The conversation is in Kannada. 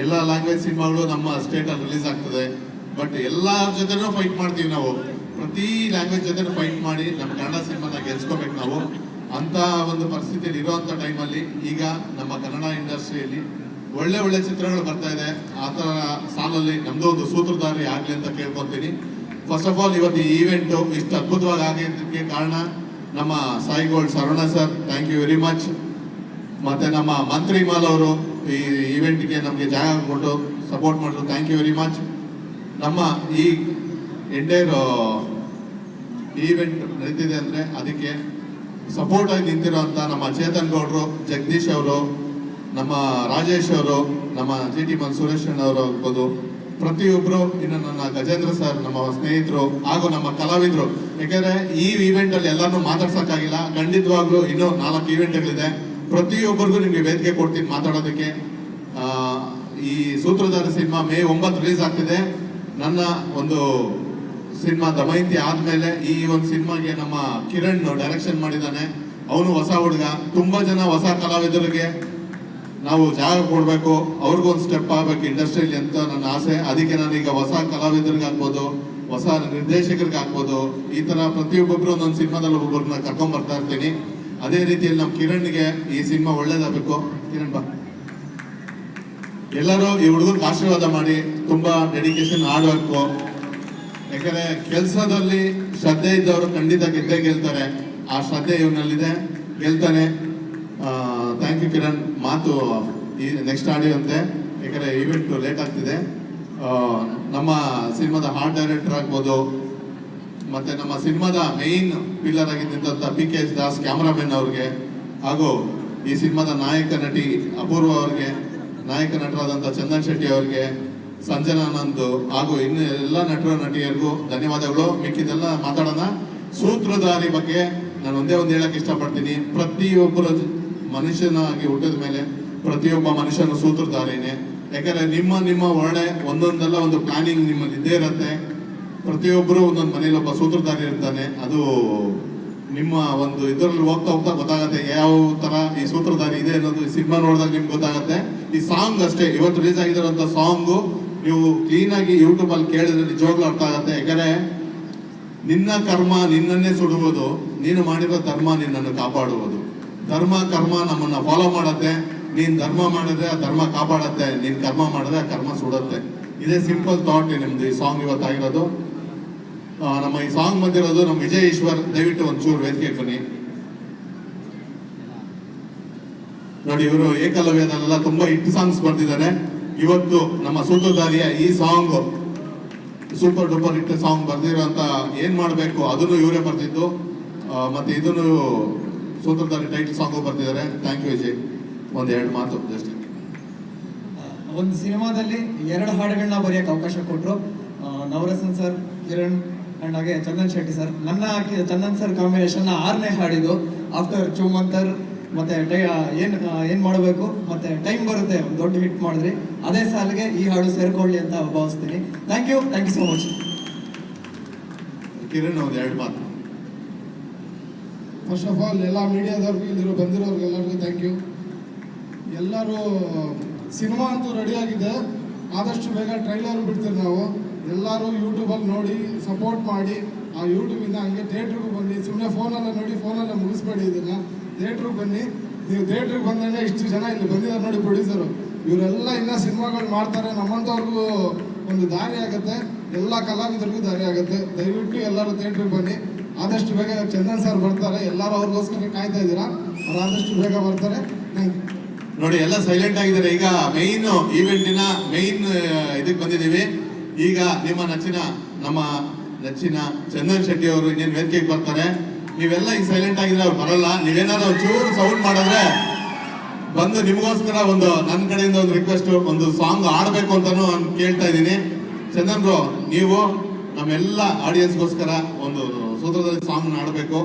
ಎಲ್ಲ ಲ್ಯಾಂಗ್ವೇಜ್ ಸಿನಿಮಾಗಳು ನಮ್ಮ ಸ್ಟೇಟ್ ಅಲ್ಲಿ ರಿಲೀಸ್ ಆಗ್ತದೆ. ಬಟ್ ಎಲ್ಲರ ಜೊತೆನೂ ಫೈಟ್ ಮಾಡ್ತೀವಿ ನಾವು. ಪ್ರತಿ ಲ್ಯಾಂಗ್ವೇಜ್ ಜೊತೆ ಫೈಟ್ ಮಾಡಿ ನಮ್ಮ ಕನ್ನಡ ಸಿನಿಮಾನ ಗೆಲ್ಸ್ಕೋಬೇಕು ನಾವು. ಅಂತ ಒಂದು ಪರಿಸ್ಥಿತಿಯಲ್ಲಿ ಇರುವಂತ ಟೈಮಲ್ಲಿ ಈಗ ನಮ್ಮ ಕನ್ನಡ ಇಂಡಸ್ಟ್ರಿಯಲ್ಲಿ ಒಳ್ಳೆ ಒಳ್ಳೆ ಚಿತ್ರಗಳು ಬರ್ತಾ ಇದೆ. ಆ ಥರ ಸಾಲಲ್ಲಿ ನಮ್ದು ಒಂದು ಸೂತ್ರಧಾರಿ ಆಗ್ಲಿ ಅಂತ ಕೇಳ್ಕೊತೀನಿ. ಫಸ್ಟ್ ಆಫ್ ಆಲ್ ಇವತ್ತು ಈ ಈವೆಂಟು ಇಷ್ಟು ಅದ್ಭುತವಾಗಿ ಆಗಿದ್ದಕ್ಕೆ ಕಾರಣ ನಮ್ಮ Sai gold Saravana sir thank you very much ಮತ್ತೆ ನಮ್ಮ ಮಂತ್ರಿ ಮಾಲ್ ಅವರು ಈ ಇವೆಂಟ್ಗೆ ನಮಗೆ ಜಾಗ ಕೊಟ್ಟು ಸಪೋರ್ಟ್ ಮಾಡಿದ್ರು ಥ್ಯಾಂಕ್ ಯು ವೆರಿ ಮಚ್ ನಮ್ಮ ಈ ಎಂಟೈರ್ ಈವೆಂಟ್ ನಡೀತಿದೆ ಅಂದ್ರೆ ಅದಕ್ಕೆ ಸಪೋರ್ಟ್ ಆಗಿ ನಿಂತಿರುವಂತ ನಮ್ಮ ಚೇತನ್ ಗೌಡ್ರು, ಜಗದೀಶ್ ಅವರು, ನಮ್ಮ ರಾಜೇಶ್ ಅವರು, ನಮ್ಮ ಜಿ ಟಿ ಮನ್ ಸುರೇಶ್ ಅವರು ಆಗ್ಬೋದು. ಪ್ರತಿಯೊಬ್ಬರು ಇನ್ನು ನನ್ನ ಗಜೇಂದ್ರ ಸರ್, ನಮ್ಮ ಸ್ನೇಹಿತರು ಹಾಗೂ ನಮ್ಮ ಕಲಾವಿದರು. ಯಾಕೆಂದರೆ ಈ ಈವೆಂಟ್ ಅಲ್ಲಿ ಮಾತಾಡ್ಸೋಕ್ಕಾಗಿಲ್ಲ. ಖಂಡಿತವಾಗ್ಲೂ ಇನ್ನೂ ನಾಲ್ಕು ಇವೆಂಟ್ಗಳಿದೆ ಪ್ರತಿಯೊಬ್ಬರಿಗೂ ನಿಮಗೆ ವೇದಿಕೆ ಕೊಡ್ತೀನಿ ಮಾತಾಡೋದಕ್ಕೆ. ಈ ಸೂತ್ರಧಾರ ಸಿನಿಮಾ ಮೇ ಒಂಬತ್ತು ರಿಲೀಸ್ ಆಗ್ತಿದೆ. ನನ್ನ ಒಂದು ಸಿನಿಮಾ ದಮಯಂತಿ ಆದಮೇಲೆ ಈ ಒಂದು ಸಿನಿಮಾಗೆ ನಮ್ಮ ಕಿರಣ್ ಡೈರೆಕ್ಷನ್ ಮಾಡಿದ್ದಾನೆ. ಅವನು ಹೊಸ ಹುಡುಗ. ತುಂಬ ಜನ ಹೊಸ ಕಲಾವಿದರಿಗೆ ನಾವು ಜಾಗ ಕೊಡಬೇಕು. ಅವ್ರಿಗೊಂದು ಸ್ಟೆಪ್ ಆಗಬೇಕು ಇಂಡಸ್ಟ್ರಿಯಲ್ಲಿ ಅಂತ ನನ್ನ ಆಸೆ. ಅದಕ್ಕೆ ನಾನೀಗ ಹೊಸ ಕಲಾವಿದರಿಗಾಗ್ಬೋದು ಹೊಸ ನಿರ್ದೇಶಕರಿಗಾಗ್ಬೋದು ಈ ಥರ ಪ್ರತಿಯೊಬ್ಬೊಬ್ಬರು ಒಂದೊಂದು ಸಿನಿಮಾದಲ್ಲಿ ಒಬ್ಬೊಬ್ಬರನ್ನ ಕರ್ಕೊಂಡ್ಬರ್ತಾ ಇರ್ತೀನಿ. ಅದೇ ರೀತಿಯಲ್ಲಿ ನಮ್ಮ ಕಿರಣ್ಗೆ ಈ ಸಿನಿಮಾ ಒಳ್ಳೇದಾಗಬೇಕು. ಕಿರಣ್ ಬಾ. ಎಲ್ಲರೂ ಈ ಹುಡುಗರಿಗೆ ಆಶೀರ್ವಾದ ಮಾಡಿ, ತುಂಬಾ ಡೆಡಿಕೇಶನ್ ಹಾರ್ಡ್ ವರ್ಕ್ ಯಾಕಂದ್ರೆ ಕೆಲಸದಲ್ಲಿ ಶ್ರದ್ಧೆ ಇದ್ದವರು ಖಂಡಿತ ಗೆದ್ದೇ ಗೆಲ್ತಾರೆ. ಆ ಶ್ರದ್ಧೆ ಇವನಲ್ಲಿದೆ. ಗೆಲ್ತಾನೆ. Thank you Kiran. ಮಾತು ಈ ನೆಕ್ಸ್ಟ್ ಆಡಿಯೋ ಅಂತೆ. ಯಾಕಂದ್ರೆ ಈವೆಂಟ್ ಲೇಟ್ ಆಗ್ತಿದೆ. ನಮ್ಮ ಸಿನಿಮಾದ ಹಾರ್ಟ್ ಡೈರೆಕ್ಟರ್ ಆಗ್ಬೋದು ಮತ್ತೆ ನಮ್ಮ ಸಿನಿಮಾದ main pillar ಆಗಿದ್ದಂತ P K S Das cameraman ಅವ್ರಿಗೆ, ಹಾಗೂ ಈ ಸಿನಿಮಾದ ನಾಯಕ ನಟಿ ಅಪೂರ್ವ ಅವ್ರಿಗೆ, ನಾಯಕ ನಟರಾದಂಥ ಚಂದನ್ ಶೆಟ್ಟಿ ಅವ್ರಿಗೆ ಸಂಜನಾನಂದ್ ಹಾಗೂ ಇನ್ನು ಎಲ್ಲ ನಟರ ನಟಿಯರಿಗೂ ಧನ್ಯವಾದಗಳು. ಮಿಕ್ಕಿದೆಲ್ಲ ಮಾತಾಡೋಣ. ಸೂತ್ರಧಾರಿ ಬಗ್ಗೆ ನಾನು ಒಂದೇ ಒಂದು ಹೇಳಕ್ ಇಷ್ಟಪಡ್ತೀನಿ. ಪ್ರತಿಯೊಬ್ಬರ ಮನುಷ್ಯನಾಗಿ ಹುಟ್ಟಿದ ಮೇಲೆ ಪ್ರತಿಯೊಬ್ಬ ಮನುಷ್ಯನ ಸೂತ್ರಧಾರಿನೇ. ಯಾಕಂದ್ರೆ ನಿಮ್ಮ ನಿಮ್ಮ ಒಳ್ಳೆ ಒಂದೊಂದೆಲ್ಲ ಒಂದು ಪ್ಲಾನಿಂಗ್ ನಿಮ್ಮಲ್ಲಿ ಇದ್ದೇ ಇರುತ್ತೆ. ಪ್ರತಿಯೊಬ್ಬರು ಒಂದೊಂದು ಮನೇಲಿ ಒಬ್ಬ ಸೂತ್ರಧಾರಿ ಇರ್ತಾನೆ. ಅದು ನಿಮ್ಮ ಒಂದು ಇದರಲ್ಲಿ ಹೋಗ್ತಾ ಹೋಗ್ತಾ ಗೊತ್ತಾಗತ್ತೆ ಯಾವ ತರ ಈ ಸೂತ್ರಧಾರಿ ಇದೆ ಅನ್ನೋದು ಸಿನಿಮಾ ನೋಡಿದಾಗ ನಿಮ್ಗೆ ಗೊತ್ತಾಗತ್ತೆ. ಈ ಸಾಂಗ್ ಅಷ್ಟೇ, ಇವತ್ತು ರಿಲೀಸ್ ಆಗಿರೋಂಥ ಸಾಂಗು ನೀವು ಕ್ಲೀನ್ ಆಗಿ ಯೂಟ್ಯೂಬ್ ಅಲ್ಲಿ ಕೇಳಿದ್ರೆ ನಿಜವಾಗ್ಲೂ ಅರ್ಥ ಆಗತ್ತೆ. ಯಾಕಂದ್ರೆ ನಿನ್ನ ಕರ್ಮ ನಿನ್ನನ್ನೇ ಸುಡುವುದು, ನೀನು ಮಾಡಿರೋ ಧರ್ಮ ನಿನ್ನನ್ನು ಕಾಪಾಡುವುದು. ಧರ್ಮ, ಕರ್ಮ ನಮ್ಮನ್ನ ಫಾಲೋ ಮಾಡತ್ತೆ. ನೀನು ಧರ್ಮ ಮಾಡಿದ್ರೆ ಆ ಧರ್ಮ ಕಾಪಾಡತ್ತೆ. ನೀನು ಕರ್ಮ ಮಾಡಿದ್ರೆ ಆ ಕರ್ಮ ಸುಡತ್ತೆ. ಇದೇ ಸಿಂಪಲ್ ಥಾಟ್ ನಿಮ್ದು ಈ ಸಾಂಗ್ ಇವತ್ತಾಗಿರೋದು. ನಮ್ಮ ಈ ಸಾಂಗ್ ಬಂದಿರೋದು ನಮ್ಮ ವಿಜಯ ಈಶ್ವರ್ ದಯವಿಟ್ಟು ಒಂಚೂರು ವೇದಿಕೆ ಬನ್ನಿ ನೋಡಿ, ಇವರು ಏಕಲವ್ಯದಲ್ಲೆಲ್ಲ ತುಂಬಾ ಹಿಟ್ ಸಾಂಗ್ಸ್ ಬರ್ತಿದ್ದಾರೆ ಇವತ್ತು ನಮ್ಮ ಸೂತ್ರಧಾರಿಯ ಈ song super duper hit song ಬರ್ದಿರೋಂತ ಏನ್ ಮಾಡ್ಬೇಕು ಅದನ್ನು ಇವರೇ ಬರ್ತಿದ್ದು ಮತ್ತೆ ಇದನ್ನು ಸೂತ್ರಧಾರಿ ಟೈಟಲ್ ಸಾಂಗು ಬರ್ತಿದ್ದಾರೆ ಥ್ಯಾಂಕ್ ಯು ವಿಜಯ್. ಒಂದ್ ಎರಡು ಮಾತು ಜಸ್ಟ್ ಒಂದು ಸಿನಿಮಾದಲ್ಲಿ ಎರಡು ಹಾಡುಗಳನ್ನ ಬರೆಯಕ್ಕೆ ಅವಕಾಶ ಕೊಟ್ಟರು ನವರಸನ್ ಸರ್, ಕಿರಣ್ ಅಂಡ್ ಹಾಗೆ ಚಂದನ್ ಶೆಟ್ಟಿ ಸರ್ ನನ್ನ ಹಾಕಿದ ಚಂದನ್ ಸರ್ ಕಾಂಬಿನೇಷನ್ ಆರನೇ ಹಾಡಿದು ಆಫ್ಟರ್ ಚೂಮಂತರ್ ಮತ್ತೆ ಟೈ ಏನು ಏನು ಮಾಡಬೇಕು? ಮತ್ತೆ ಟೈಮ್ ಬರುತ್ತೆ ಒಂದು ದೊಡ್ಡ ಹಿಟ್ ಮಾಡಿದ್ರಿ. ಅದೇ ಸಾಲಿಗೆ ಈ ಹಾಡು ಸೇರಿಕೊಳ್ಳಿ ಅಂತ ಭಾವಿಸ್ತೀನಿ. Thank you thank you so much Kiran ಅವ್ರು ಎರಡು ಮಾತು. ಫಸ್ಟ್ ಆಫ್ ಆಲ್ ಎಲ್ಲ ಮೀಡಿಯಾದವ್ರಿಗೂ ಇಲ್ಲಿರೋ ಬಂದಿರೋರ್ಗೆಲ್ಲರಿಗೂ ಥ್ಯಾಂಕ್ ಯು ಎಲ್ಲರೂ ಸಿನಿಮಾ ಅಂತೂ ರೆಡಿಯಾಗಿದೆ ಆಗಿದೆ. ಆದಷ್ಟು ಬೇಗ ಟ್ರೈಲರ್ ಬಿಡ್ತೀವಿ ನಾವು. ಎಲ್ಲರೂ ಯೂಟ್ಯೂಬಲ್ಲಿ ನೋಡಿ ಸಪೋರ್ಟ್ ಮಾಡಿ. ಆ ಯೂಟ್ಯೂಬಿಂದ ಹಂಗೆ ಥಿಯೇಟ್ರಿಗೆ ಬನ್ನಿ. ಸುಮ್ಮನೆ ಫೋನಲ್ಲ ನೋಡಿ ಫೋನಲ್ಲ ಮುಗಿಸ್ಬೇಡಿ ಇದನ್ನ. ಥಿಯೇಟ್ರಿಗೆ ಬನ್ನಿ. ನೀವು ಥಿಯೇಟ್ರಿಗೆ ಬಂದ್ರೆ ಇಷ್ಟು ಜನ ಇಲ್ಲಿ ಬಂದಿದ್ದಾರೆ ನೋಡಿ ಪ್ರೊಡ್ಯೂಸರು ಇವರೆಲ್ಲ ಇನ್ನೂ ಸಿನಿಮಾಗಳು ಮಾಡ್ತಾರೆ. ನಮ್ಮಂಥವ್ರಿಗೂ ಒಂದು ದಾರಿ ಆಗುತ್ತೆ. ಎಲ್ಲ ಕಲಾವಿದರಿಗೂ ದಾರಿ ಆಗುತ್ತೆ. ದಯವಿಟ್ಟು ಎಲ್ಲರೂ ಥಿಯೇಟ್ರಿಗೆ ಬನ್ನಿ. ಆದಷ್ಟು ಬೇಗ ಚಂದನ್ ಸರ್ ಬರ್ತಾರೆ. ಎಲ್ಲರೂ ಅವ್ರಿಗೋಸ್ಕರ ಕಾಯ್ತಾ ಇದ್ದೀರಾ. ಅವ್ರು ಆದಷ್ಟು ಬೇಗ ಬರ್ತಾರೆ. ನಂಗೆ ನೋಡಿ, ಎಲ್ಲ ಸೈಲೆಂಟ್ ಆಗಿದ್ದಾರೆ. ಈಗ ಮೈನ್ ಈವೆಂಟಿನ ಮೈನ್ ಇದಕ್ಕೆ ಬಂದಿದ್ದೀವಿ. ಈಗ ನಿಮ್ಮ ನೆಚ್ಚಿನ ನಮ್ಮ ನೆಚ್ಚಿನ ಚಂದನ್ ಶೆಟ್ಟಿ ಅವರು ಇನ್ನೇನು ವೇದಿಕೆಗೆ ಬರ್ತಾರೆ. ನೀವೆಲ್ಲ ಈಗ ಸೈಲೆಂಟ್ ಆಗಿದ್ರೆ ಅವ್ರು ಬರಲ್ಲ. ನೀವೇನಾದ್ರು ಒಂಚೂರು ಸೌಂಡ್ ಮಾಡಿದ್ರೆ ಬಂದು ನಿಮಗೋಸ್ಕರ ಒಂದು ನನ್ನ ಕಡೆಯಿಂದ ಒಂದು ರಿಕ್ವೆಸ್ಟ್ ಒಂದು ಸಾಂಗ್ ಆಡಬೇಕು ಅಂತಾನು ನಾನು ಕೇಳ್ತಾ ಇದ್ದೀನಿ. ಚಂದನ್ ಬ್ರೋ ನೀವು ನಮ್ಮೆಲ್ಲ ಆಡಿಯನ್ಸ್ಗೋಸ್ಕರ ಒಂದು ಸೂತ್ರದಲ್ಲಿ ಸಾಂಗ್ ಆಡಬೇಕು